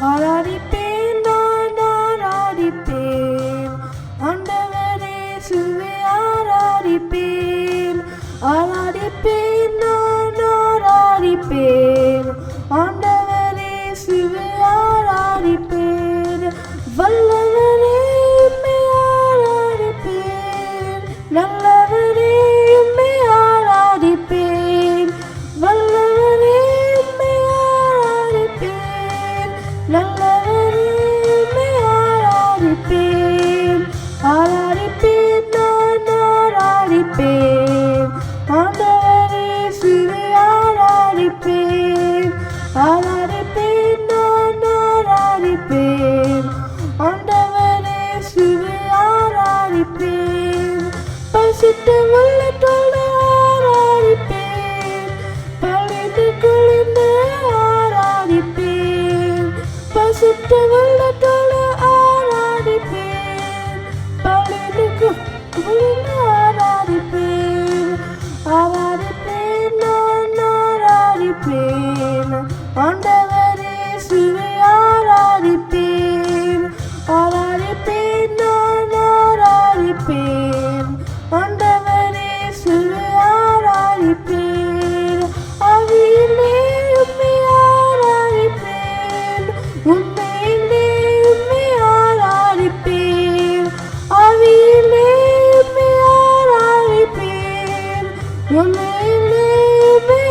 ஆராதிப்பேன் நான் ஆராதிப்பேன். ஆண்டவரே சுவை ஆராதிப்பேன். ஆராதிப்பேன் நான் ஆராதிப்பேன். ஆண்டவரே சுவை ஆராதிப்பேன். வல்லவரே பரிசுத்த வெள்ளத்தோட ஆராதிப்பேன். பழிந்து குளிர்ந்து ஆராதிப்பேன். ஆராதிப்பேன் நான் ஆராதிப்பேன். ஆண்டவரே சுவை ஆராதிப்பேன். ஆராதிப்பேன் நான் ஆராதிப்பேன். ஆண்டவரே சுவை ஆராதிப்பேன். அவியிலே உண்மை ஆராதிப்பேன். உண்மை You may leave me